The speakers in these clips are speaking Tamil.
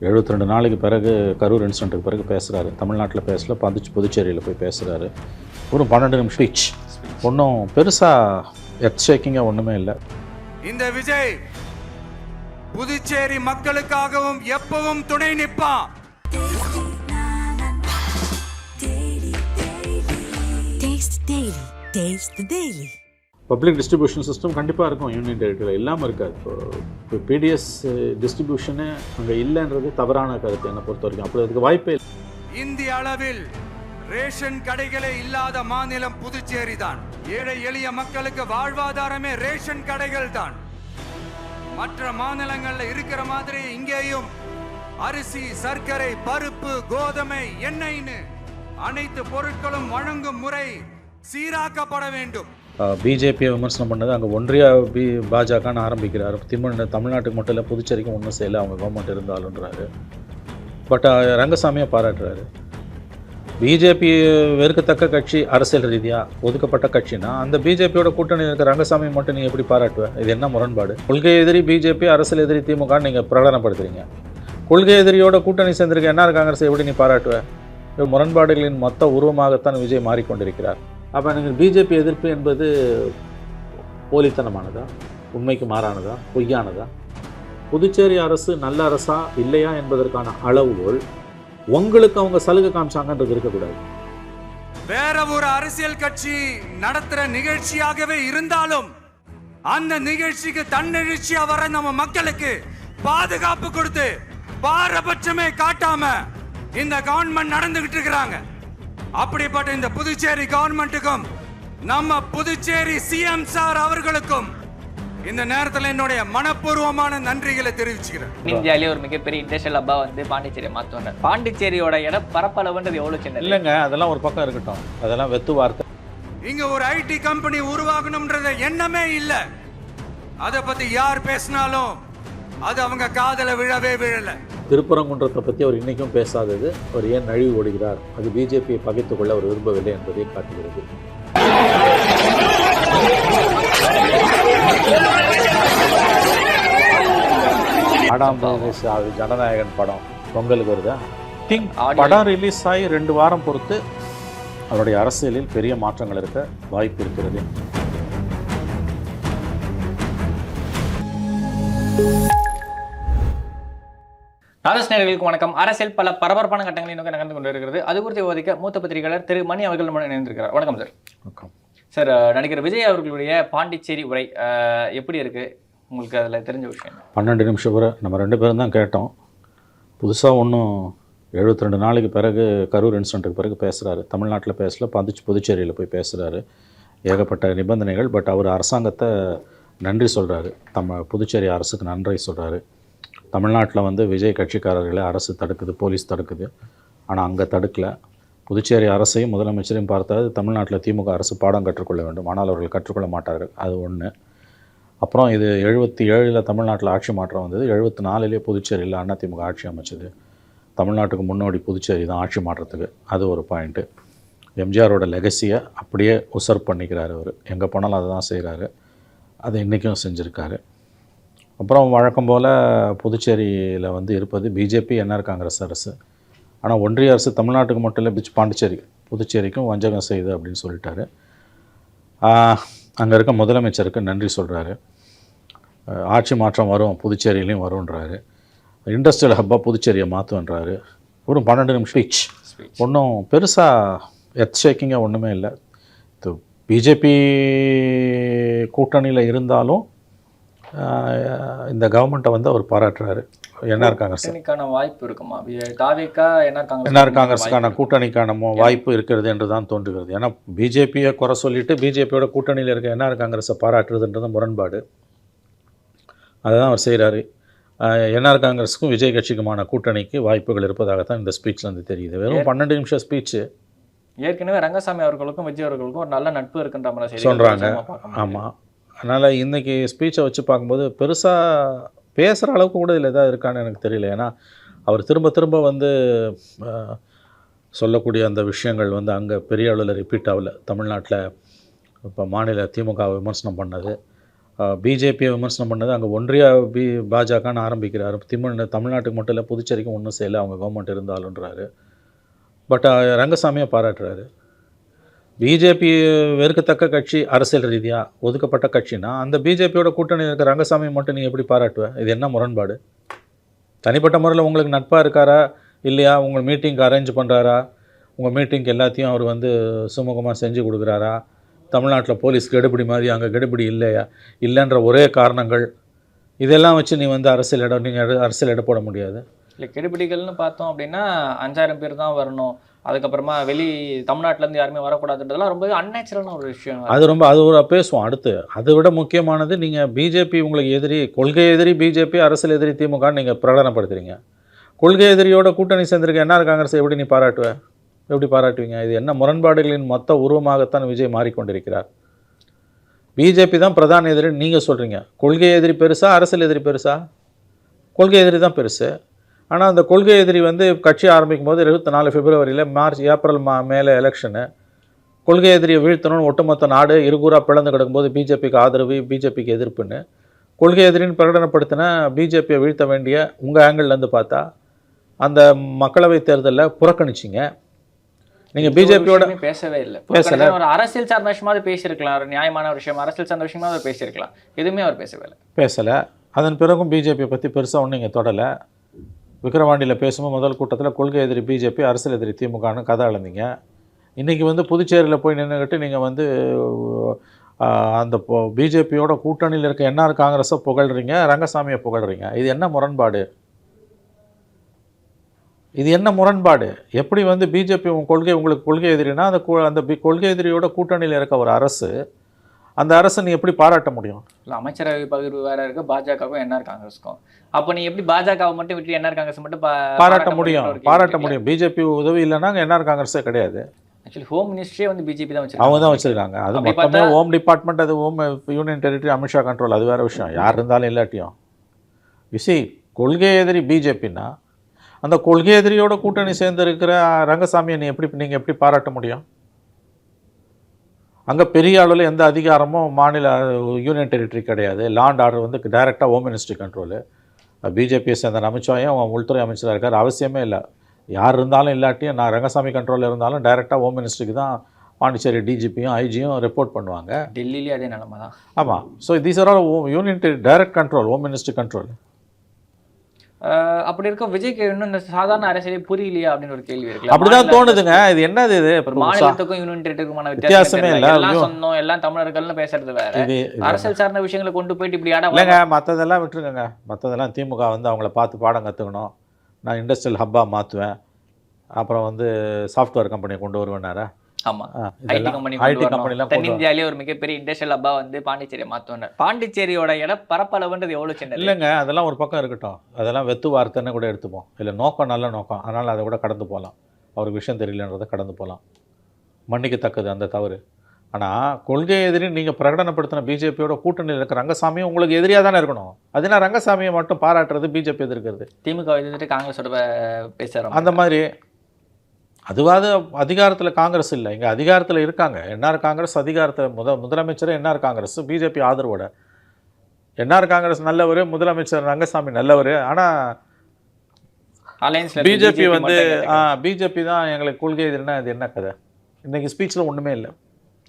எழுபத்தி ரெண்டு நாளைக்கு பிறகு கரூர் இன்சிடென்ட்டுக்கு பிறகு பேசுகிறாரு தமிழ்நாட்டில் பேசல பந்துச்சு புதுச்சேரியில் போய் பேசுகிறாரு ஒரு பன்னெண்டு நிமிஷம் ஸ்பீச் ஒன்றும் பெருசாக எர்த் ஷேக்கிங்காக ஒன்றுமே இல்லை. இந்த விஜய் புதுச்சேரி மக்களுக்காகவும் எப்பவும் துணை நிற்பான் Taste the Daily. Public distribution system கண்டிப்பாக இருக்கும் யூனியன் டெரிட்டரியில் இல்லாமல் இருக்காது. இப்போ இப்போ பிடிஎஸ் டிஸ்ட்ரிபியூஷனு அங்கே இல்லைன்றது தவறான கருத்து என்னை பொறுத்த வரைக்கும் அப்படி அதுக்கு வாய்ப்பே இல்லை. இந்திய அளவில் ரேஷன் கடைகளே இல்லாத மாநிலம் புதுச்சேரி தான். ஏழை எளிய மக்களுக்கு வாழ்வாதாரமே ரேஷன் கடைகள் தான். மற்ற மாநிலங்கள்ல இருக்கிற மாதிரி இங்கேயும் அரிசி சர்க்கரை பருப்பு கோதுமை எண்ணெய்னு அனைத்து பொருட்களும் வழங்கும் முறை சீராக்கப்பட வேண்டும். பிஜேபியை விமர்சனம் பண்ணது அங்கே ஒன்றிய பி பாஜகன்னு ஆரம்பிக்கிறார். திரும்ப தமிழ்நாட்டுக்கு மட்டும் இல்லை புதுச்சேரிக்கும் ஒன்றும் செய்யலை அவங்க கவர்மெண்ட் இருந்தாலுன்றாரு பட் ரங்கசாமியை பாராட்டுறாரு. பிஜேபி வெறுக்கத்தக்க கட்சி அரசியல் ரீதியாக ஒதுக்கப்பட்ட கட்சினா அந்த பிஜேபியோட கூட்டணி இருக்கிற ரங்கசாமி மட்டும் நீங்கள் எப்படி பாராட்டுவேன் இது என்ன முரண்பாடு? கொள்கை எதிரி பிஜேபி அரசியல் எதிரி திமுக நீங்கள் பிரகடனப்படுத்துறீங்க. கொள்கை எதிரியோட கூட்டணி சேர்ந்திருக்க என்ஆர் காங்கிரஸ் எப்படி நீ பாராட்டுவ? முரண்பாடுகளின் மொத்த உருவமாகத்தான் விஜய் மாறிக்கொண்டிருக்கிறார். அப்போ நீங்கள் பிஜேபி எதிர்ப்பு என்பது போலித்தனமானதா? உண்மைக்கு மாறானதா? பொய்யானதா? புதுச்சேரி அரசு நல்ல அரசா இல்லையா என்பதற்கான அளவுகோல் உங்களுக்கு அவங்க சலுகை காமிச்சாங்கன்றது இருக்கக்கூடாது. வேற ஒரு அரசியல் கட்சி நடத்துற நிகழ்ச்சியாகவே இருந்தாலும் அந்த நிகழ்ச்சிக்கு தன்னெழுச்சியா வர நம்ம மக்களுக்கு பாதுகாப்பு கொடுத்து பாரபட்சமே காட்டாம இந்த கவர்மெண்ட் நடந்துகிட்டு இருக்கிறாங்க. அப்படிப்பட்ட இந்த புதுச்சேரி கவர்மெண்ட்டுக்கும் நம்ம புதுச்சேரி சிஎம் சார் அவர்களுக்கும் இந்த நேரத்தில் என்னுடைய மனப்பூர்வமான நன்றிகளை தெரிவிச்சுக்கிறேன். இந்தியாவிலே ஒரு மிகப்பெரிய இண்டஸ்ட்ரியல் ஹப்பா வந்து பாண்டிச்சேரி மாத்தோன்னு பாண்டிச்சேரியோட இட பரப்பளவுன்றது எவ்வளவு சின்னது? இல்லைங்க அதெல்லாம் ஒரு பக்கம் இருக்கட்டும். அதெல்லாம் வெத்து வார்த்தை. இங்க ஒரு ஐடி கம்பெனி உருவாகணும்ன்றத எண்ணமே இல்ல. அத பத்தி யார் பேசினாலும் அது அவங்க காதல விழவே விழல. திருப்பரங்குன்றத்தை பற்றி அவர் இன்றைக்கும் பேசாதது. அவர் ஏன் நழுவி ஓடுகிறார்? அது பிஜேபியை பகைத்துக் கொள்ள அவர் விரும்பவில்லை என்பதை காட்டுகிறது. ஆடாம் பிரதேஷ் அது ஜனநாயகன் படம். பொங்கலுக்கு வருதா? திங்க் Audio- படம் ரிலீஸ் ஆகி ரெண்டு வாரம் பொறுத்து அவருடைய அரசியலில் பெரிய மாற்றங்கள் இருக்க வாய்ப்பு இருக்கிறது. நாரஸ் நேயர்களுக்கு வணக்கம். அரசியல் பல பரபரப்பான கட்டங்களை நோக்கி நகர்ந்து கொண்டு இருக்கிறது அது குறித்து விவாதிக்க மூத்த பத்திரிகையாளர் திரு. மணி அவர்கள் நம்முடன் இணைந்திருக்கிறார். வணக்கம் சார் வணக்கம். சார் நடிகர் விஜய் அவர்களுடைய பாண்டிச்சேரி உரை எப்படி இருக்கு? உங்களுக்கு அதில் தெரிஞ்ச விஷயம்? பன்னெண்டு நிமிஷம் வரை நம்ம ரெண்டு பேரும் தான் கேட்டோம். புதுசாக ஒன்றும் எழுபத்தி ரெண்டு நாளைக்கு பிறகு கரூர் இன்சிடென்ட்டுக்கு பிறகு பேசுகிறாரு தமிழ்நாட்டில் பேசல பந்துச்சு புதுச்சேரியில் போய் பேசுகிறாரு ஏகப்பட்ட நிபந்தனைகள் பட் அவர் அரசாங்கத்தை நன்றி சொல்கிறாரு தம்ம புதுச்சேரி அரசுக்கு நன்றி சொல்கிறாரு தமிழ்நாட்டில் வந்து விஜய் கட்சிக்காரர்களை அரசு தடுக்குது போலீஸ் தடுக்குது. ஆனால் அங்கே தடுக்கலை. புதுச்சேரி அரசையும் முதலமைச்சரையும் பார்த்தாது தமிழ்நாட்டில் திமுக அரசு பாடம் கற்றுக்கொள்ள வேண்டும். ஆனால் அவர்கள் கற்றுக்கொள்ள மாட்டார்கள். அது ஒன்று அப்புறம் இது எழுபத்தி ஏழில் தமிழ்நாட்டில் ஆட்சி மாற்றம் வந்தது. எழுபத்தி நாலுலேயே புதுச்சேரியில் அதிமுக ஆட்சி அமைச்சது. தமிழ்நாட்டுக்கு முன்னோடி புதுச்சேரி தான் ஆட்சி மாற்றத்துக்கு. அது ஒரு பாயிண்ட்டு எம்ஜிஆரோட லெகசியை அப்படியே உசர்ப் பண்ணிக்கிறார் அவர். எங்கே போனாலும் அதை தான் செய்கிறாரு அதை இன்றைக்கும் செஞ்சுருக்காரு. அப்புறம் வழக்கம் போல் புதுச்சேரியில் வந்து இருப்பது பிஜேபி என்ஆர் காங்கிரஸ் அரசு. ஆனால் ஒன்றிய அரசு தமிழ்நாட்டுக்கு மட்டும் இல்லை பிச்சு பாண்டிச்சேரி புதுச்சேரிக்கும் வஞ்சகம் செய்யுது அப்படின்னு சொல்லிட்டாரு. அங்கே இருக்க முதலமைச்சருக்கு நன்றி சொல்கிறாரு ஆட்சி மாற்றம் வரும் புதுச்சேரியிலையும் வரும்ன்றாரு. இண்டஸ்ட்ரியல் ஹப்பாக புதுச்சேரியை மாற்றுன்றாரு ஒரு பன்னெண்டு நிமிஷம் ஸ்பீச் ஒன்றும் பெருசாக எர்த் ஷேக்கிங்காக ஒன்றுமே இல்லை. இது பிஜேபி கூட்டணியில் இருந்தாலும் இந்த கவர்மெண்ட்டை வந்து அவர் பாராட்டுறாரு. என்ஆர் காங்கிரஸ் வாய்ப்பு இருக்குமா? தாவேக்கா என்ன காங்கிரஸ் என்ஆர் காங்கிரஸுக்கான கூட்டணிக்கான வாய்ப்பு இருக்கிறது என்று தான் தோன்றுகிறது. ஏன்னா பிஜேபியை குறை சொல்லிட்டு பிஜேபியோட கூட்டணியில் இருக்க என்ஆர் காங்கிரஸை பாராட்டுறதுன்றது முரண்பாடு. அதை தான் அவர் செய்கிறாரு என்ஆர் காங்கிரஸுக்கும் விஜய் கட்சிக்குமான கூட்டணிக்கு வாய்ப்புகள் இருப்பதாகத்தான் இந்த ஸ்பீச்சில் வந்து தெரியுது. வெறும் பன்னெண்டு நிமிஷம் ஸ்பீச்சு. ஏற்கனவே ரங்கசாமி அவர்களுக்கும் விஜய் அவர்களுக்கும் ஒரு நல்ல நட்பு இருக்குன்ற மாதிரி சொல்கிறாங்க. ஆமாம் அதனால் இன்றைக்கி ஸ்பீச்சை வச்சு பார்க்கும்போது பெருசாக பேசுகிற அளவுக்கு கூட இதில் எதாவது இருக்கான்னு எனக்கு தெரியல. ஏன்னா அவர் திரும்ப திரும்ப வந்து சொல்லக்கூடிய அந்த விஷயங்கள் வந்து அங்கே பெரிய அளவில் ரிப்பீட் ஆகல. தமிழ்நாட்டில் இப்போ மாநில திமுக விமர்சனம் பண்ணது. பிஜேபியை விமர்சனம் பண்ணது. அங்கே ஒன்றிய பி பாஜகன்னு ஆரம்பிக்கிறார். திமிழ் தமிழ்நாட்டுக்கு மட்டும் இல்லை புதுச்சேரிக்கும் ஒன்றும் செய்யலை. அவங்க கவர்மெண்ட் இருந்தாலுன்றாரு. பட் ரங்கசாமியை பாராட்டுறாரு. பிஜேபி வெறுக்கத்தக்க கட்சி அரசியல் ரீதியாக ஒதுக்கப்பட்ட கட்சினா அந்த பிஜேபியோட கூட்டணி இருக்க ரங்கசாமி மட்டும் நீங்கள் எப்படி பாராட்டுவேன் இது என்ன முரண்பாடு? தனிப்பட்ட முறையில் உங்களுக்கு நட்பாக இருக்காரா? இல்லையா? உங்கள் மீட்டிங்க்கு அரேஞ்ச் பண்ணுறாரா உங்கள் மீட்டிங்க்கு எல்லாத்தையும் அவர் வந்து சுமூகமாக செஞ்சு கொடுக்குறாரா? தமிழ்நாட்டில் போலீஸ் கெடுபிடி மாதிரி அங்கே கெடுபிடி இல்லையா? இல்லைன்ற ஒரே காரணங்கள். இதெல்லாம் வச்சு நீ வந்து அரசியல் இடம் நீங்கள் அரசியல் இட போட முடியாது. இல்லை கெடுபிடிகள்னு பார்த்தோம் அப்படின்னா அஞ்சாயிரம் பேர் தான் வரணும். அதுக்கப்புறமா வெளி தமிழ்நாட்டிலேருந்து யாருமே வரக்கூடாதுன்றதெல்லாம் ரொம்ப அன்நேச்சுரலான ஒரு விஷயம். அது ரொம்ப அது ஒரு பேசுவோம் அடுத்து. அதை விட முக்கியமானது நீங்கள் பிஜேபி உங்களுக்கு எதிரி கொள்கை எதிரி பிஜேபி அரசியல் எதிரி திமுகன்னு நீங்கள் பிரகடனப்படுத்துறீங்க. கொள்கை எதிரியோட கூட்டணி சேர்ந்திருக்க என்ஆர் காங்கிரஸ் எப்படி நீ பாராட்டுவ? எப்படி பாராட்டுவீங்க? இது என்ன முரண்பாடுகளின் மொத்த உருவமாகத்தான் விஜய் மாறிக்கொண்டிருக்கிறார். பிஜேபி தான் பிரதான எதிரின்னு நீங்கள் சொல்கிறீங்க கொள்கை எதிரி பெருசா அரசியல் எதிரி பெருசா? கொள்கை எதிரி தான் பெருசு. ஆனால் அந்த கொள்கை எதிரி வந்து கட்சி ஆரம்பிக்கும் போது இருபத்தி நாலு பிப்ரவரியில் மார்ச் ஏப்ரல் மா மேலே எலெக்ஷனு. கொள்கை எதிரியை வீழ்த்தணும்னு ஒட்டுமொத்த நாடு இருகூறாக பிளந்து கிடக்கும்போது பிஜேபிக்கு ஆதரவு பிஜேபிக்கு எதிர்ப்புன்னு. கொள்கை எதிரின்னு பிரகடனப்படுத்தின பிஜேபியை வீழ்த்த வேண்டிய உங்கள் ஆங்கிள்லேருந்து பார்த்தா அந்த மக்களவைத் தேர்தலில் புறக்கணிச்சிங்க. நீங்கள் பிஜேபியோட பேசவே இல்லை. பேசல. ஒரு அரசியல் சார்ந்த விஷயமாவது பேசியிருக்கலாம். ஒரு நியாயமான விஷயம் அரசியல் சார்ந்த விஷயமாவது பேசியிருக்கலாம். எதுவுமே அவர் பேசவே இல்லை. பேசலை. அதன் பிறகும் பிஜேபியை பற்றி பெருசாக ஒன்றும் இங்கே தொடலை. விக்கிரவாண்டியில் பேசும்போது முதல் கூட்டத்தில் கொள்கை எதிரி பிஜேபி அரசியல் எதிரி திமுகன்னு கதை அளந்தீங்க இன்றைக்கி வந்து புதுச்சேரியில் போய் நின்றுக்கிட்டு நீங்கள் வந்து அந்த பிஜேபியோட கூட்டணியில் இருக்க என்ஆர் காங்கிரஸை புகழ்றீங்க ரங்கசாமியை புகழ்றீங்க. இது என்ன முரண்பாடு? இது என்ன முரண்பாடு? எப்படி வந்து பிஜேபி கொள்கை உங்களுக்கு கொள்கை எதிரினா அந்த கு- அந்த கொள்கை எதிரியோட கூட்டணியில் இருக்க ஒரு அரசு அந்த அரசை நீ எப்படி பாராட்ட முடியும்? இல்ல அமைச்சரவை பகிர்வு வேற இருக்கு பாஜகவுக்கும் என்ஆர் காங்கிரஸ்க்கும். அப்போ நீ எப்படி பாஜகவை மட்டும் விட்டு என்ஆர் காங்கிரஸ் மட்டும் பாராட்ட முடியும்? பாராட்ட. முடியும். பிஜேபி உதவி இல்லைன்னா என்ஆர் காங்கிரஸே கிடையாது. ஆக்சுவலி ஹோம் மினிஸ்ட்ரியே வந்து பிஜேபி தான் அவங்க வச்சிருக்காங்க தான் வச்சிருக்காங்க. அது மொத்தமே ஹோம் டிபார்ட்மெண்ட் அது home union territory Amit Shah control அது வேற விஷயம். யார் இருந்தாலும் இல்லாட்டியும். யூசி கொள்கை எதிரி பிஜேபின்னா அந்த கொள்கை எதிரியோட கூட்டணி சேர்ந்து இருக்கிற ரங்கசாமியை நீ எப்படி நீங்கள் எப்படி பாராட்ட முடியும்? அங்கே பெரிய அளவில் எந்த அதிகாரமும் மாநில யூனியன் டெரிட்டரி கிடையாது. லாண்ட் ஆர்டர் வந்து டைரெக்டாக ஹோம் மினிஸ்ட்ரி கண்ட்ரோலு பிஜேபியை சேர்ந்த அமித்ஷாயும் உள்துறை அமைச்சராக இருக்கார். அவசியமே இல்லை. யார் இருந்தாலும் இல்லாட்டியும் நான் ரங்கசாமி கண்ட்ரோலில் இருந்தாலும் டைரெக்டாக ஹோம் மினிஸ்ட்ரிக்கு தான் பாண்டிச்சேரி டிஜிபியும் ஐஜியும் ரிப்போர்ட் பண்ணுவாங்க. டெல்லியிலே அதே நிலைமை தான். ஆமாம் so these are all union direct control home ministry control அப்படி இருக்க விஜய்க்கு இன்னும் இந்த சாதாரண அரசியலே புரியலையா அப்படின்னு ஒரு கேள்வி இருக்கு. அப்படிதான் தோணுதுங்க. இது என்னது இது? மாநிலத்துக்கும் யூனியன் டெரிட்டரிக்குமான வித்தியாசமே இல்ல. எல்லாம். சொந்தம் எல்லாம் தமிழர்கள்னு பேசுறது வேற. அரசியல் சார்ந்த விஷயங்களை கொண்டு போயிட்டு இப்படி ஆடா இல்லைங்க மற்றதெல்லாம் விட்டுருங்க மற்றதெல்லாம் திமுக வந்து அவங்கள பார்த்து பாடம் கற்றுக்கணும் நான் இண்டஸ்ட்ரியல் ஹப்பாக மாற்றுவேன் அப்புறம் வந்து சாஃப்ட்வேர் கம்பெனியை கொண்டு வருவேனாரா தென்னிந்தியாலே ஒரு மிகப்பெரிய இண்டஸ்ட்ரியல் ஹப்பா வந்து பாண்டிச்சேரியை மாத்துவாங்க. பாண்டிச்சேரியோட இட பரப்பளவுன்றது எவ்வளவு சின்னது? இல்லைங்க அதெல்லாம் ஒரு பக்கம் இருக்கட்டும். அதெல்லாம் வெத்து வார்த்தைன்னு கூட எடுத்துப்போம். இல்லை நோக்கம் நல்ல நோக்கம். அதனால் அதை கூட கடந்து போகலாம். அவருக்கு விஷயம் தெரியலன்றதை கடந்து போகலாம். மன்னிக்கத்தக்கது அந்த தவறு. ஆனால் கொள்கை எதிரி நீங்கள் பிரகடனப்படுத்தின பிஜேபியோட கூட்டணியில் இருக்கிற ரங்கசாமியும் உங்களுக்கு எதிரியாக தானே இருக்கணும்? அதுனா ரங்கசாமியை மட்டும் பாராட்டுறது பிஜேபி எதிர்க்கிறது. திமுக எதிர்த்து காங்கிரஸோட பே- பேசுறாங்க அந்த மாதிரி அதுவாது அதிகாரத்தில் காங்கிரஸ் இல்லை. இங்கே அதிகாரத்தில் இருக்காங்க. என்ஆர் காங்கிரஸ் அதிகாரத்தில் முத முதலமைச்சர் என்ஆர் காங்கிரஸ் பிஜேபி ஆதரவோட. என்ஆர் காங்கிரஸ் நல்லவர் முதலமைச்சர் ரங்கசாமி நல்லவர். ஆனால் பிஜேபி வந்து பிஜேபி தான் எங்களுக்கு கொள்கை எதிரினா அது என்ன கதை? இன்னைக்கு ஸ்பீச்சில் ஒன்றுமே இல்லை.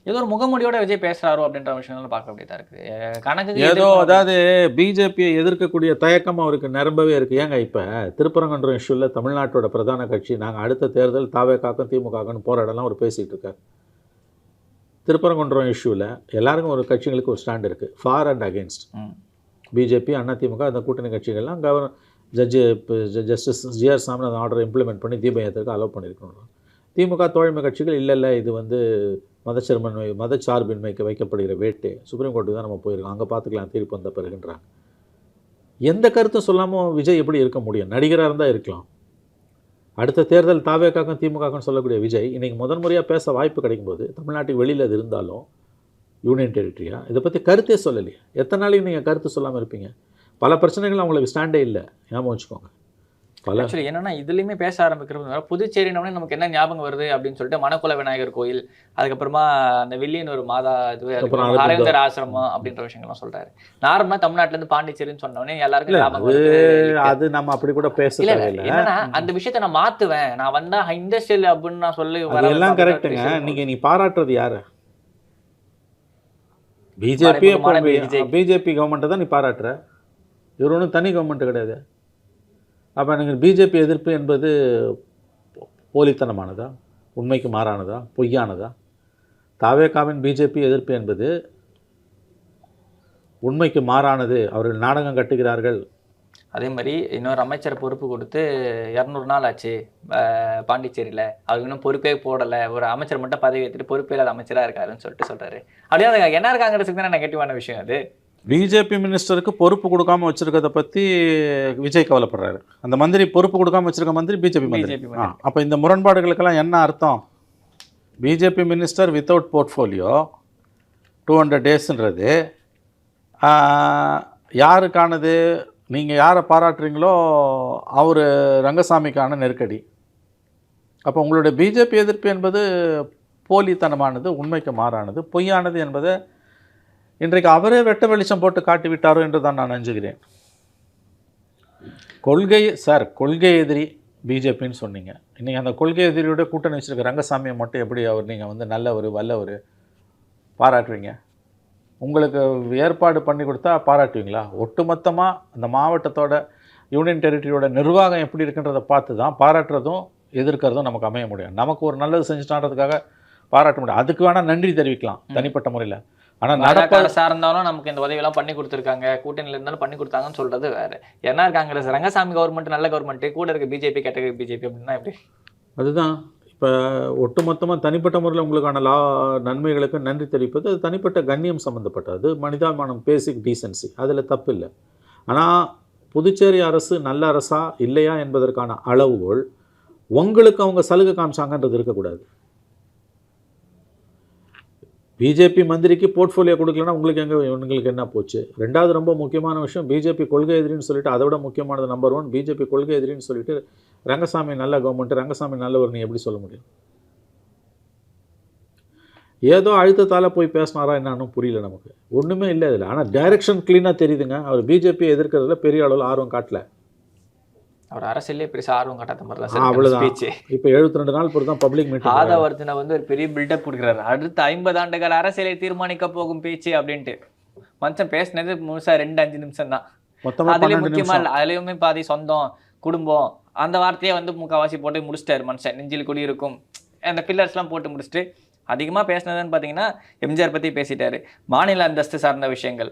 ஏதோ ஒரு முகமூடியோட விஜய் பேசுறாரோ அப்படின்ற விஷயங்கள் பார்க்க வேண்டியதா இருக்கு அஹ் கணக்குக்கு ஏதோ அதாவது பிஜேபியை எதிர்க்கக்கூடிய தயக்கம் அவருக்கு நிரம்பவே இருக்குது ஏங்க இப்போ திருப்பரங்குன்றம் இஷ்யூவில் தமிழ்நாட்டோட பிரதான கட்சி நாங்கள் அடுத்த தேர்தல் தாவேக்காக்கும் திமுகக்குன்னு போராடலாம் அவர் பேசிகிட்டு இருக்கார். திருப்பரங்குன்றம் இஷ்யூவில் எல்லாருக்கும் ஒரு கட்சிகளுக்கு ஒரு ஸ்டாண்ட் இருக்குது for and against. BJP AIADMK அந்த கூட்டணி கட்சிகள்லாம் கவர் ஜட்ஜு ஜஸ்டிஸ் ஜிஆர் சாமிநாதன் ஆர்டரை இம்ப்ளிமெண்ட் பண்ணி தீபம் ஏற்றுக்கு அலோவ் பண்ணியிருக்கணும் திமுக தோழமை கட்சிகள் இல்லை இல்லை இது வந்து மதச்சிறுமன்மை மதச்சார்பின்மைக்கு வைக்கப்படுகிற வேட்டு சுப்ரீம் கோர்ட்டுக்கு தான் நம்ம போயிருக்கோம். அங்கே பார்த்துக்கலாம் தீர்ப்பு வந்த பிறகுன்றாங்க. எந்த கருத்தும் சொல்லாமல் விஜய் எப்படி இருக்க முடியும்? நடிகராக இருந்தால் இருக்கலாம். அடுத்த தேர்தல் தாவேக்காக்கும் திமுகக்கும் சொல்லக்கூடிய விஜய் இன்றைக்கி முதன் முறையாக பேச வாய்ப்பு கிடைக்கும்போது தமிழ்நாட்டுக்கு வெளியில் அது இருந்தாலும் யூனியன் டெரிட்டரியா? இதை பற்றி கருத்தே சொல்லலையே. எத்தனை நாளைக்கு நீங்கள் கருத்து சொல்லாமல் இருப்பீங்க? பல பிரச்சனைகள் அவங்களுக்கு ஸ்டாண்டே இல்லை. ஞாபகம் வச்சுக்கோங்க. பல ஆக்சுவலி என்னன்னா இதுலயுமே பேச ஆரம்பிக்கிறது புதுச்சேரினோடனே நமக்கு என்ன ஞாபகம் வருது அப்படின்னு சொல்லிட்டு மணக்குல விநாயகர் கோயில் அதுக்கப்புறமா அந்த வில்லியன் ஒரு மாதா இது. அரவிந்தர் ஆசிரமம் அப்படின்ற விஷயங்கள்லாம் சொல்றாரு. நார்மலா தமிழ்நாட்டுல இருந்து பாண்டிச்சேரின்னு சொன்னோடனே எல்லாருக்கும் ஞாபகம் அது நம்ம அப்படி கூட பேச என்னன்னா அந்த விஷயத்த நான் மாத்துவேன். நான் வந்தா இண்டஸ்ட்ரியல் அப்படின்னு நான் சொல்லி எல்லாம் கரெக்டுங்க நீங்க நீ பாராட்டுறது யாரு? பிஜேபி. பிஜேபி கவர்மெண்ட்டை தான் நீ பாராட்டுற. இவர் ஒன்றும் தனி கவர்மெண்ட் கிடையாது. அப்போ நீங்கள் பிஜேபி எதிர்ப்பு என்பது போலித்தனமானதா? உண்மைக்கு மாறானதா? பொய்யானதா? தாவேகாவின் பிஜேபி எதிர்ப்பு என்பது உண்மைக்கு மாறானது. அவர்கள் நாடகம் கட்டுகிறார்கள். அதே மாதிரி இன்னொரு அமைச்சர் பொறுப்பு கொடுத்து இரநூறு நாள் ஆச்சு பாண்டிச்சேரியில். அவர் இன்னும் பொறுப்பே போடலை. ஒரு அமைச்சர் மட்டும் பதவி ஏற்றுட்டு பொறுப்பே இல்லாத அமைச்சராக இருக்காருன்னு சொல்லிட்டு சொல்கிறாரு அப்படியே அது என்ஆர் காங்கிரஸுக்கு தானே நெகட்டிவான விஷயம் அது? பிஜேபி மினிஸ்டருக்கு பொறுப்பு கொடுக்காம வச்சிருக்கிறத பற்றி விஜய் கவலைப்படுறாரு. அந்த மந்திரி பொறுப்பு கொடுக்காம வச்சிருக்க மந்திரி பிஜேபி மந்திரி. ஆ அப்போ இந்த முரண்பாடுகளுக்கெல்லாம் என்ன அர்த்தம்? BJP minister without portfolio two hundred டேஸ்ன்றது யாருக்கானது? நீங்கள் யாரை பாராட்டுறீங்களோ அவர் ரங்கசாமிக்கான நெருக்கடி. அப்போ உங்களுடைய பிஜேபி எதிர்ப்பு என்பது போலித்தனமானது உண்மைக்கு மாறானது பொய்யானது என்பதை இன்றைக்கு அவரே வெட்ட வெளிச்சம் போட்டு காட்டி விட்டாரோ என்று தான் நான் அஞ்சுகிறேன் கொள்கை சார் கொள்கை எதிரி பிஜேபின்னு சொன்னீங்க. இன்னைக்கு அந்த கொள்கை எதிரியோட கூட்டணி வச்சிருக்க ரங்கசாமியை மட்டும் எப்படி அவர் நீங்கள் வந்து நல்லவர் வல்லவர் பாராட்டுவீங்க? உங்களுக்கு ஏற்பாடு பண்ணி கொடுத்தா பாராட்டுவீங்களா? ஒட்டுமொத்தமாக அந்த மாவட்டத்தோட யூனியன் டெரிட்டரியோட நிர்வாகம் எப்படி இருக்குன்றதை பார்த்து தான் பாராட்டுறதும் எதிர்க்கிறதும் நமக்கு அமைய முடியும். நமக்கு ஒரு நல்லது செஞ்சுட்டான்றதுக்காக பாராட்ட முடியும். அதுக்கு வேணால் நன்றி தெரிவிக்கலாம் தனிப்பட்ட முறையில். ஆனால் நடப்ப பாஜக அரசா இருந்தாலும் நமக்கு இந்த உதவி எல்லாம் பண்ணி கொடுத்துருக்காங்க. கூட்டணியில இருந்தாலும் பண்ணி கொடுத்தாங்கன்னு சொல்றது வேற. என்ஆர் காங்கிரஸ் ரங்கசாமி கவர்மெண்ட் நல்ல கவர்மெண்ட் கூட இருக்க பிஜேபி கேட்டகரி பிஜேபி அப்படின்னா எப்படி? அதுதான். இப்போ ஒட்டுமொத்தமாக தனிப்பட்ட முறையில் உங்களுக்கான லா நன்மைகளுக்கு நன்றி தெரிவிப்பது அது தனிப்பட்ட கண்ணியம் சம்மந்தப்பட்டது மனிதாபிமானம் பேசிக் டீசன்சி அதில் தப்பு இல்லை ஆனால் புதுச்சேரி அரசு நல்ல அரசா இல்லையா என்பதற்கான அளவுகோல் உங்களுக்கு அவங்க சலுகை காமிச்சாங்கன்றது இருக்கக்கூடாது. பிஜேபி மந்திரிக்கு போர்ட்ஃபோலியோ கொடுக்கலன்னா உங்களுக்கு எங்கே உங்களுக்கு என்ன போச்சு? ரெண்டாவது ரொம்ப முக்கியமான விஷயம் பிஜேபி கொள்கை எதிரின்னு சொல்லிட்டு அதை விட முக்கியமானது நம்பர் ஒன் பிஜேபி கொள்கை எதிரின்னு சொல்லிட்டு ரங்கசாமி நல்ல கவர்மெண்ட் ரங்கசாமி நல்லவர் நீ எப்படி சொல்ல முடியும்? ஏதோ அழுத்தத்தால் போய் பேசினாரா என்னன்னு புரியல நமக்கு. ஒன்றுமே இல்லை இதில். ஆனால் டைரக்ஷன் க்ளீனாக தெரியுதுங்க. அவர் பிஜேபி எதிர்க்கிறதுல பெரிய அளவில் ஆர்வம் காட்டல. அவர் அரசியலே பெருசா ஆர்வம் காட்டாத ஆ, மாதிரிலாம் அவ்வளவுதான். ஸ்பீச் இப்போ எழுபத்தி ரெண்டு நாள் பொறுத்து தான் பப்ளிக் மீட்டிங் ஆதவர்த்தனை வந்து ஒரு பெரிய பில்டப் கொடுக்குறாரு. அடுத்த ஐம்பது ஆண்டுகள் அரசியலை தீர்மானிக்க போகும் பேச்சு அப்படின்ட்டு. மனுஷன் பேசினது முழுசா ரெண்டு அஞ்சு நிமிஷம் தான். அதுலயும் பன்னெண்டு முக்கியமா நிமிஷம். இல்ல அதுலயுமே பாதி சொந்தம் குடும்பம். அந்த வார்த்தையை வந்து முக்காவாசி போட்டு முடிச்சிட்டாரு மனுஷன். நெஞ்சில் குடியிருக்கும் அந்த பில்லர்ஸ்லாம் போட்டு முடிச்சுட்டு அதிகமா பேசினதுன்னு பார்த்தீங்கன்னா எம்ஜிஆர் பத்தி பேசிட்டாரு. மாநில அந்தஸ்து சார்ந்த விஷயங்கள்.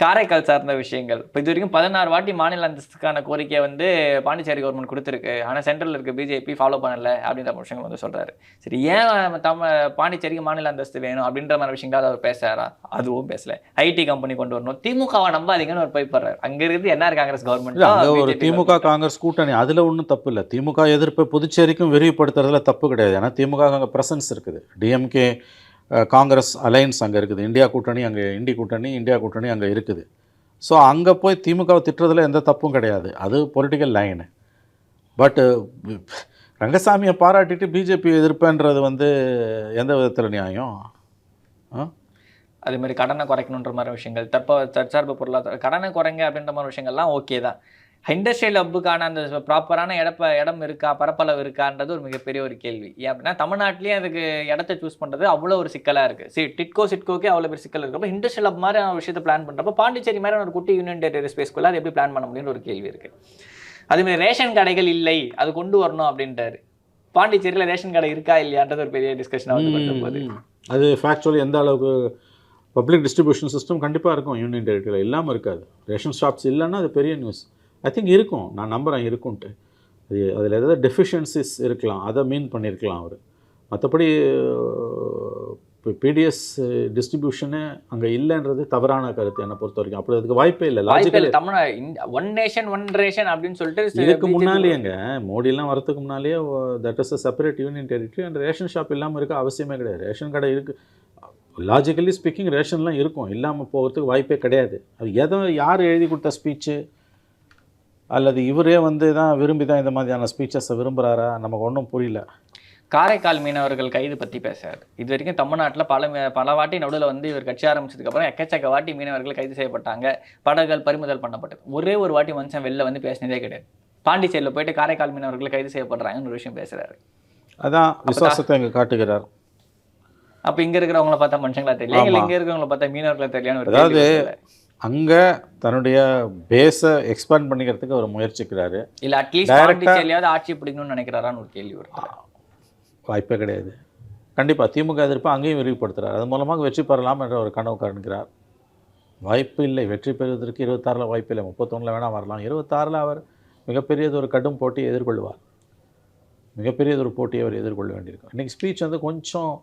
காரைக்கால் சார்ந்த விஷயங்கள். இப்போ இது வரைக்கும் பதினாறு வாட்டி மாநில அந்தஸ்துக்கான கோரிக்கையை வந்து பாண்டிச்சேரி கவர்மெண்ட் கொடுத்துருக்கு. ஆனால் சென்ட்ரல் இருக்க பிஜேபி ஃபாலோ பண்ணல அப்படின்ற விஷயங்கள் வந்து சொல்றாரு. சரி ஏன் தம பாண்டிச்சேரிக்கு மாநில அந்தஸ்து வேணும் அப்படின்ற மாதிரி விஷயங்களாவது அவர் பேசுறாரா? அதுவும் பேசல. ஐடி கம்பெனி கொண்டு வரணும். திமுகவை நம்பாதீங்கன்னு ஒரு போய் போடுறாரு அங்க இருந்து என்ஆர் காங்கிரஸ் கவர்மெண்ட் ஒரு திமுக காங்கிரஸ் கூட்டணி அதில் ஒன்றும் தப்பு இல்லை. திமுக எதிர்ப்பு புதுச்சேரிக்கும் விரிவுபடுத்துறதுல தப்பு கிடையாது. ஏன்னா திமுக அங்கே ப்ரெசன்ஸ் இருக்குது. டிஎம்கே காங்கிரஸ் அலையன்ஸ் அங்கே இருக்குது. இந்தியா கூட்டணி அங்கே இண்டி கூட்டணி இந்தியா கூட்டணி அங்கே இருக்குது. ஸோ அங்கே போய் திமுகவை திட்டுறதுல எந்த தப்பும் கிடையாது. அது பொலிட்டிக்கல் லைனு பட்டு ரங்கசாமியை பாராட்டிட்டு பிஜேபி எதிர்ப்பேன்றது வந்து எந்த விதத்தில் நியாயம்? அதே மாதிரி கடனை குறைக்கணுன்ற மாதிரி விஷயங்கள் தற்ப தற்சார்பு பொருளாதார கடனை குறைங்க அப்படின்ற மாதிரி விஷயங்கள்லாம் ஓகே தான். இண்டஸ்ட்ரியல் ஹப்புக்கான அந்த ப்ராப்பரான இடப்ப இடம் இருக்கா பரப்பளவு இருக்கான்றது ஒரு மிகப்பெரிய ஒரு கேள்வி. ஏன் அப்படின்னா தமிழ்நாட்டிலேயே அதுக்கு இடத்த சூஸ் பண்ணுறது அவ்வளோ ஒரு சிக்கலாக இருக்குது சரி டிட்கோ சிட்கோக்கே அவ்வளோ பெரிய சிக்கல் இருக்கப்போ இண்டஸ்ட்ரியல் ஹப் மாதிரி ஒரு விஷயத்தை பிளான் பண்ணுறப்போ பாண்டிச்சேரி மாதிரி ஒரு குட்டி யூனியன் டெரிட்டரி ஸ்பேஸ்க்குள்ள அது எப்படி பிளான் பண்ண முடியும்னு ஒரு கேள்வி இருக்குது அதேமாதிரி ரேஷன் கடைகள் இல்லை அது கொண்டு வரணும் அப்படின்ட்டாரு பாண்டிச்சேரியில் ரேஷன் கடை இருக்கா இல்லையான்றது ஒரு பெரிய டிஸ்கஷனாக வந்து கொண்டு போகுது. அது ஃபேக்சுவலி எந்த அளவுக்கு பப்ளிக் டிஸ்ட்ரிபியூஷன் சிஸ்டம் கண்டிப்பாக இருக்கும் யூனியன் டெரிட்டரியில். இல்லாமல் இருக்காது. ரேஷன் ஷாப்ஸ் இல்லைன்னா அது பெரிய நியூஸ் ஐ திங்க் இருக்கும். நான் நம்புகிறேன் இருக்கும்ன்ட்டு. அது அதில் ஏதாவது டெஃபிஷியன்சிஸ் இருக்கலாம். அதை மீன் பண்ணியிருக்கலாம் அவர். மற்றபடி இப்போ பிடிஎஸ் டிஸ்ட்ரிபியூஷனு அங்கே இல்லைன்றது தவறான கருத்து என்னை பொறுத்த வரைக்கும். அப்படி அதுக்கு வாய்ப்பே இல்லை. Logical Tamil one nation one ration அப்படின்னு சொல்லிட்டு இதுக்கு முன்னாலேயேங்க மோடிலாம் வரதுக்கு முன்னாலேயே that is a separate union territory and ration shop இல்லாமல் இருக்க அவசியமே கிடையாது. ரேஷன் கடை இருக்குது லாஜிக்கலி ஸ்பீக்கிங் ரேஷன்லாம் இருக்கும். இல்லாமல் போகிறதுக்கு வாய்ப்பே கிடையாது. அது எதை யார் எழுதி கொடுத்த ஸ்பீச்சு அல்லது இவரே வந்து தான் விரும்பி தான் இந்த மாதிரியான ஸ்பீச்சஸை விரும்புகிறாரா நமக்கு ஒன்றும் புரியல. காரைக்கால் மீனவர்கள் கைது பற்றி பேசுறாரு. இது வரைக்கும் தமிழ்நாட்டில் பல பல வாட்டி நடுவில் வந்து இவர் கட்சி ஆரம்பிச்சதுக்கப்புறம் எக்கச்சக்க வாட்டி மீனவர்கள் கைது செய்யப்பட்டாங்க. படகுகள் பறிமுதல் பண்ணப்பட்டது. ஒரே ஒரு வாட்டி மனுஷன் வெளில வந்து பேசினதே கிடையாது. பாண்டிச்சேரியில் போயிட்டு காரைக்கால் மீனவர்கள் கைது செய்யப்படுறாங்கன்னு ஒரு விஷயம் பேசுறாரு. அதான் விசுவாசத்தை இங்கே காட்டுகிறார். அப்போ இங்க இருக்கிறவங்கள பார்த்தா மனுஷங்களா தெரியல. இங்க இருக்கிறவங்கள பார்த்தா மீனவர்களா தெரியலன்னு அதாவது. அங்கே தன்னுடைய பேஸை எக்ஸ்பேண்ட் பண்ணிக்கிறதுக்கு அவர் முயற்சிக்கிறாரு. இல்ல அட்லீஸ்ட் பாண்டிச்சேரியாவது ஆட்சி பிடிக்கணும்னு நினைக்கிறாரான்னு ஒரு கேள்வி வருது. வாய்ப்பே கிடையாது. கண்டிப்பாக திமுக எதிர்ப்பு அங்கேயும் விரிவுபடுத்துகிறார் அது மூலமாக வெற்றி பெறலாம் என்ற ஒரு கனவு காண்கிறார். வாய்ப்பு இல்லை. வெற்றி பெறுவதற்கு இருபத்தாறில் வாய்ப்பு இல்லை. முப்பத்தொன்னில் வேணால் வரலாம். இருபத்தாறில் அவர் மிகப்பெரியது ஒரு கடும் போட்டியை எதிர்கொள்வார். மிகப்பெரியது ஒரு போட்டியை அவர் எதிர்கொள்ள வேண்டியிருக்கும். இன்றைக்கி ஸ்பீச் வந்து கொஞ்சம்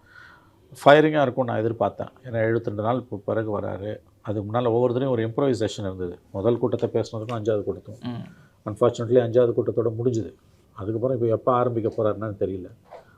ஃபயரிங்காக இருக்கும் நான் எதிர்பார்த்தேன். ஏன்னா 72 நாள் பி- பிறகு வராரு. அதுக்கு முன்னால் ஒவ்வொருத்தரையும் ஒரு இம்ப்ரோவைசேஷன் இருந்தது. முதல் கூட்டத்தை பேசுனதுக்கும் அஞ்சாவது கூட்டத்துக்கும். ம். அன்ஃபார்ச்சுனேட்லி அஞ்சாவது கூட்டத்தோட முடிஞ்சுது. அதுக்கப்புறம் இப்போ எப்போ ஆரம்பிக்க போகிறாருன்னு தெரியல.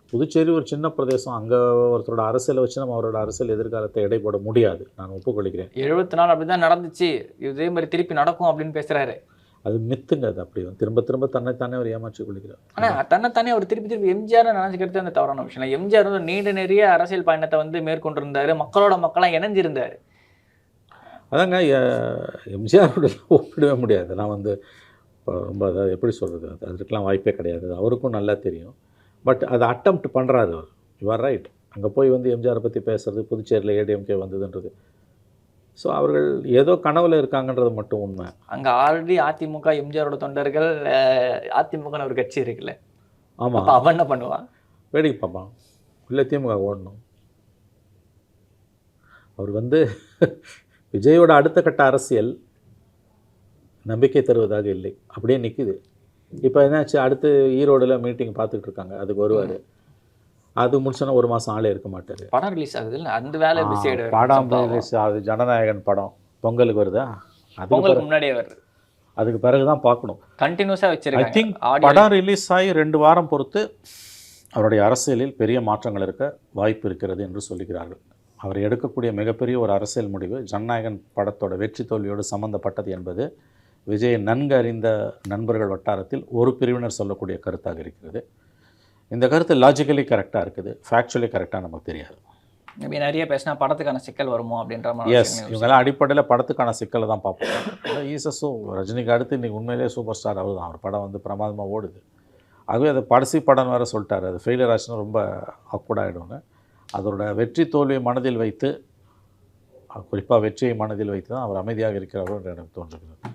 புதுச்சேரி ஒரு சின்ன பிரதேசம். அங்கே ஒருத்தரோட அரசியலை வச்சு நம்ம அவரோட அரசியல் எதிர்காலத்தை எடை போட முடியாது. நான் ஒப்புக்கொள்கிறேன். எழுபத்தி நாள் அப்படிதான் நடந்துச்சு. இதே மாதிரி திருப்பி நடக்கும் அப்படின்னு பேசுறாரு. அது மித்துங்க அது அப்படி. திரும்ப திரும்ப தன்னைத்தானே அவர் ஏமாற்றிக் கொள்கிறார். ஆனா தன்னைத்தானே அவர் திருப்பி திருப்பி எம்ஜிஆர் நினைச்சுக்கிறது அந்த தவறான விஷயம். எம்ஜிஆர் வந்து நீண்ட நெறிய அரசியல் பயணத்தை வந்து மேற்கொண்டிருந்தாரு. மக்களோட மக்களா இணைஞ்சிருந்தாரு. அதாங்க எம்ஜிஆரோட ஒப்பிடவே முடியாது. நான் வந்து இப்போ ரொம்ப அதாவது எப்படி சொல்கிறது அது அதுக்கெலாம் வாய்ப்பே கிடையாது. அவருக்கும் நல்லா தெரியும். பட் அதை அட்டம்ப்ட் பண்ணுறாரு அவர். யுவர் ரைட் அங்கே போய் வந்து எம்ஜிஆரை பற்றி பேசுறது புதுச்சேரியில் ஏடிஎம்கே வந்ததுன்றது. ஸோ அவர்கள் ஏதோ கனவுல இருக்காங்கன்றது மட்டும் உண்மை. அங்க ஆல்ரெடி அதிமுக எம்ஜிஆரோட தொண்டர்கள் அதிமுக ஒரு கட்சி இருக்குல்ல. ஆமாம் அவன் என்ன பண்ணுவான் வேடிக்கை பார்ப்பான். இல்லை திமுக ஓடணும். அவர் வந்து விஜயோட அடுத்த கட்ட அரசியல் நம்பிக்கை தருவதாக இல்லை. அப்படியே நிற்குது இப்போ என்னாச்சு? அடுத்து ஈரோடில் மீட்டிங் பார்த்துக்கிட்டு இருக்காங்க. அதுக்கு வருவார். அது முடிச்சோன்னா ஒரு மாதம் ஆளே இருக்க மாட்டார். படம் ரிலீஸ் ஆகுது இல்ல? அந்த வேலை படம் release ஆகுது. ஜனநாயகன் படம். பொங்கலுக்கு வருதா? அதுக்கு பொங்கலுக்கு முன்னாடியே வருது. அதுக்கு பிறகு தான் பார்க்கணும். கண்டினியூஸா ஐ வச்சிருக்காங்க. திங்க் படம் ரிலீஸ் ஆகி ரெண்டு வாரம் பொறுத்து அவருடைய அரசியலில் பெரிய மாற்றங்கள் இருக்க வாய்ப்பு இருக்கிறது என்று சொல்லுகிறார்கள். அவர் எடுக்கக்கூடிய மிகப்பெரிய ஒரு அரசியல் முடிவு ஜனநாயகன் படத்தோட வெற்றி தோல்வியோடு சம்பந்தப்பட்டது என்பது விஜயை நன்கு அறிந்த நண்பர்கள் வட்டாரத்தில் ஒரு பிரிவினர் சொல்லக்கூடிய கருத்தாக இருக்கிறது. இந்த கருத்து லாஜிக்கலி கரெக்டாக இருக்குது. ஃபேக்சுவலி கரெக்டாக நமக்கு தெரியாது. இப்படி நிறைய பேசினா படத்துக்கான சிக்கல் வருமோ அப்படின்ற மாதிரி எஸ் இவங்கெல்லாம் அடிப்படையில் படத்துக்கான சிக்கலை தான் பார்ப்போம். ஈசஸோ ரஜினிக்கு அடுத்து இன்றைக்கி உண்மையிலேயே சூப்பர் ஸ்டார் அவர் தான் அவர் படம் வந்து பிரமாதமாக ஓடுது. ஆகவே அது படசி படம் வேறு சொல்லிட்டாரு. அது ஃபெயிலியர் ஆச்சுன்னா ரொம்ப ஆகிடுங்க அதோட வெற்றி தோல்வியை மனதில் வைத்து குறிப்பாக வெற்றியை மனதில் வைத்து தான் அவர் அமைதியாக இருக்கிறாரோ என்று எனக்கு தோன்றுகிறது.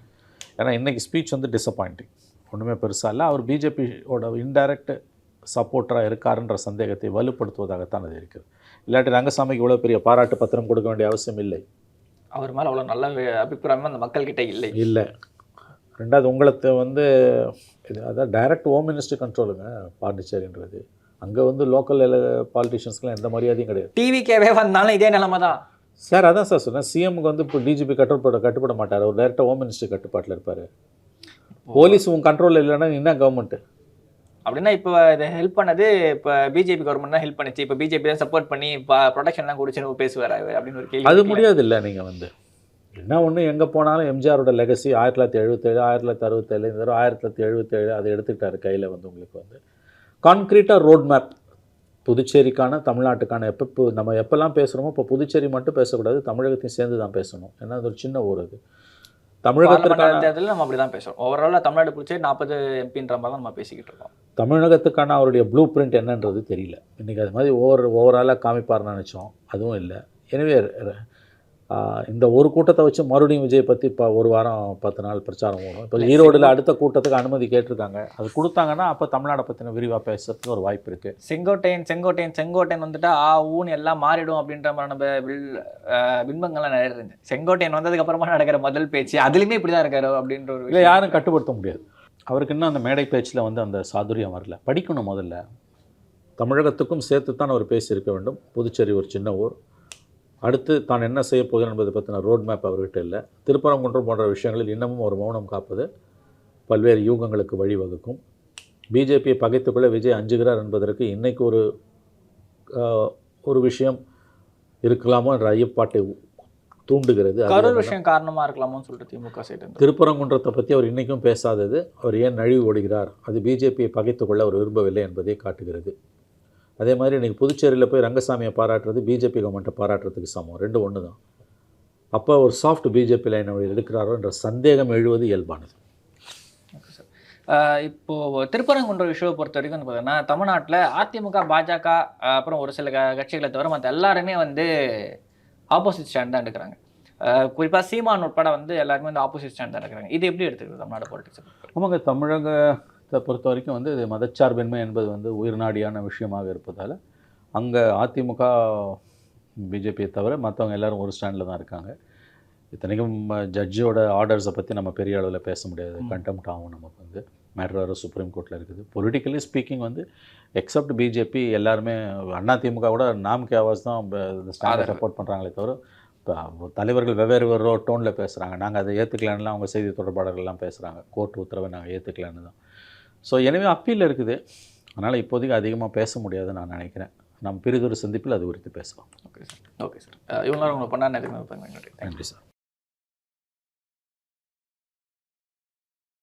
ஏன்னா இன்றைக்கி ஸ்பீச் வந்து டிசப்பாயிண்டிங் ஒன்றுமே பெருசாக இல்லை. அவர் பிஜேபியோட இன்டைரக்ட் சப்போர்ட்டராக இருக்காருன்ற சந்தேகத்தை வலுப்படுத்துவதாகத்தான் அது இருக்குது இல்லாட்டி ரங்கசாமிக்கு இவ்வளோ பெரிய பாராட்டு பத்திரம் கொடுக்க வேண்டிய அவசியம் இல்லை. அவர் மேல அவ்வளவு நல்ல அபிப்பிராயம் அந்த மக்கள் கிட்ட இல்லை. இல்லை. ரெண்டாவது உங்களுக்கு வந்து இது அதான் டைரக்ட் ஹோம் மினிஸ்டர் கண்ட்ரோலுங்க பாண்டிச்சேரின்றது. அங்கே வந்து லோக்கல் பாலிட்டிஷியன்ஸ்க்குலாம் எந்த மரியாதையும் கிடையாது. டிவிக்கேவே வந்தாலும் இதே நிலைமை தான். சார் அதான் சார் சொன்னேன். சிஎம்க்கு வந்து இப்போ டிஜிபி கட்டுப்பட கட்டுப்பட மாட்டார். அவர் டைரெக்டாக ஹோம் மினிஸ்டர் கட்டுப்பாட்டில் இருப்பார். போலீஸ் உன் கண்ட்ரோலில் இல்லைன்னா என்ன கவர்மெண்ட்டு அப்படின்னா இப்போ இதை ஹெல்ப் பண்ணது இப்போ பிஜேபி கவர்மெண்ட் தான் ஹெல்ப் பண்ணுச்சு. இப்போ பிஜேபி தான் சப்போர்ட் பண்ணி ப்ரொடக்ஷன்லாம் கொடுச்சுன்னு பேசுவார் அப்படின்னு ஒரு கேள்வி அது. முடியாது இல்லை நீங்கள் வந்து. என்ன ஒன்று எங்கே போனாலும் எம்ஜிஆரோட லெகசி ஆயிரத்தி தொள்ளாயிரத்தி எழுபத்தேழு ஆயிரத்தி தொள்ளாயிரத்தி அறுபத்தேழு இந்த தடவை ஆயிரத்தி தொள்ளாயிரத்தி எழுபத்தேழு அதை எடுத்துக்கிட்டாரு கையில் வந்து உங்களுக்கு வந்து. கான்க்ரீட்டாக ரோட் மேப் புதுச்சேரிக்கான தமிழ்நாட்டுக்கான எப்போ நம்ம எப்போல்லாம் பேசுகிறோமோ இப்போ புதுச்சேரி மட்டும் பேசக்கூடாது தமிழகத்தையும் சேர்ந்து தான் பேசணும். ஏன்னா அது ஒரு சின்ன ஊர் அது. தமிழகத்திற்கான தேர்தலில் நம்ம அப்படி தான் பேசுறோம். ஓவராலாக தமிழ்நாடு பிடிச்சி நாற்பது எம்பின்ற மாதிரி தான் நம்ம பேசிக்கிட்டு இருக்கோம். தமிழகத்துக்கான அவருடைய ப்ளூ பிரிண்ட் என்னன்றது தெரியல. இன்றைக்கி அது மாதிரி ஓவர் ஓவராலாக காமிப்பார்னு நினச்சோம். அதுவும் இல்லை. எனவே இந்த ஒரு கூட்டத்தை வச்சு மறுபடியும் விஜய் பற்றி இப்போ ஒரு வாரம் பத்து நாள் பிரச்சாரம் ஓடும். இப்போ ஈரோடில் அடுத்த கூட்டத்துக்கு அனுமதி கேட்டிருக்காங்க. அது கொடுத்தாங்கன்னா அப்போ தமிழ்நாடை பற்றின விரிவாக பேசுறதுக்கு ஒரு வாய்ப்பு இருக்குது செங்கோட்டையன் செங்கோட்டையன் செங்கோட்டையன் வந்துட்டா ஆ ஊன்னு எல்லாம் மாறிடும் அப்படின்ற மாதிரி நம்ம வில்- பின்பங்கள்லாம் நிறைய இருந்துச்சு. செங்கோட்டையன் வந்ததுக்கு அப்புறமா நடக்கிற முதல் பேச்சு அதுலயுமே இப்படிதான் இருக்காரு அப்படின்ற ஒரு இல்லை. யாரும் கட்டுப்படுத்த முடியாது. அவருக்கு இன்னும் அந்த மேடை பேச்சில் வந்து அந்த சாதுரியம் வரல. படிக்கணும் முதல்ல. தமிழகத்துக்கும் சேர்த்து தான் அவர் பேசியிருக்க வேண்டும். புதுச்சேரி ஒரு சின்ன ஊர். அடுத்து தான் என்ன செய்ய போகிறேன் என்பதை பற்றின ரோட் மேப் அவர்கிட்ட இல்லை. திருப்பரங்குன்றம் போன்ற விஷயங்களில் இன்னமும் ஒரு மௌனம் காப்பது பல்வேறு யூகங்களுக்கு வழிவகுக்கும். பிஜேபியை பகைத்துக்கொள்ள விஜய் அஞ்சுகிறார் என்பதற்கு இன்னைக்கு ஒரு ஒரு விஷயம் இருக்கலாமோ என்ற ஐயப்பாட்டை தூண்டுகிறது. கரூர் விஷயம் காரணமா இருக்கலாமோன்னு சொல்லிட்டு திமுக சைடு திருப்பரங்குன்றத்தை பற்றி அவர் இன்றைக்கும் பேசாதது. அவர் ஏன் நழுவி ஓடுகிறார்? அது பிஜேபியை பகைத்து கொள்ள அவர் விரும்பவில்லை என்பதை காட்டுகிறது. அதே மாதிரி இன்றைக்கி புதுச்சேரியில் போய் ரங்கசாமியை பாராட்டுறது பிஜேபி கவர்மெண்ட்டை பாராட்டுறதுக்கு சமம். ரெண்டு ஒன்று தான். அப்போ ஒரு சாஃப்ட் பிஜேபி லைன் அவர் எடுக்கிறாரோ என்ற சந்தேகம் எழுவது இயல்பானது. ஓகே சார் ஆஹ் இப்போ திருப்பரங்குன்ற விஷயம் பொறுத்த வரைக்கும் வந்து பார்த்தீங்கன்னா தமிழ்நாட்டில் அதிமுக பாஜக அப்புறம் ஒரு சில க- கட்சிகளை தவிர மற்ற எல்லாருமே வந்து ஆப்போசிட் ஸ்டாண்ட் தான் எடுக்கிறாங்க. குறிப்பாக சீமான் உட்பட வந்து எல்லாருமே வந்து ஆப்போசிட் ஸ்டாண்ட் தான் எடுக்கிறாங்க. இது எப்படி எடுத்துக்கிறது தமிழ்நாடு பாலிடிக்ஸ் ஆமாங்க தமிழகத்தை பொறுத்த வரைக்கும் வந்து இது மதச்சார்பின்மை என்பது வந்து உயிர்நாடியான விஷயமாக இருப்பதால் அங்கே அதிமுக பிஜேபியை தவிர மற்றவங்க எல்லாரும் ஒரு ஸ்டாண்டில் தான் இருக்காங்க. இத்தனைக்கும் ஜட்ஜியோட ஆர்டர்ஸை பற்றி நம்ம பெரிய அளவில் பேச முடியாது. கண்டெம்ட் ஆகும் நமக்கு வந்து. மேட்ரு வர சுப்ரீம் கோர்ட்டில் இருக்குது. பொலிட்டிக்கலி ஸ்பீக்கிங் வந்து எக்ஸப்ட் பிஜேபி எல்லாருமே அதிமுக கூட நாம் கே ஆவாஸ் தான் ஸ்டாண்டை சப்போர்ட் பண்ணுறாங்களே தவிர இப்போ தலைவர்கள் வெவ்வேறு வெவ்வேறு டோனில் பேசுகிறாங்க நாங்கள் அதை ஏற்றுக்கலான்லாம் அவங்க செய்தி தொடர்பாளர்கள்லாம் பேசுகிறாங்க கோர்ட் உத்தரவை நாங்கள் ஏற்றுக்கலான்னு தான். ஸோ எனவே அப்பீல் இருக்குது. அதனால் இப்போதைக்கு அதிகமாக பேச முடியாதுன்னு நான் நினைக்கிறேன். நம்ம பிரிதொரு சந்திப்பில் அது குறித்து பேசலாம். ஓகே சார் ஓகே சார் இவ்வளோ நேரம் உங்களை பண்ணா நன்றி நன்றி சார்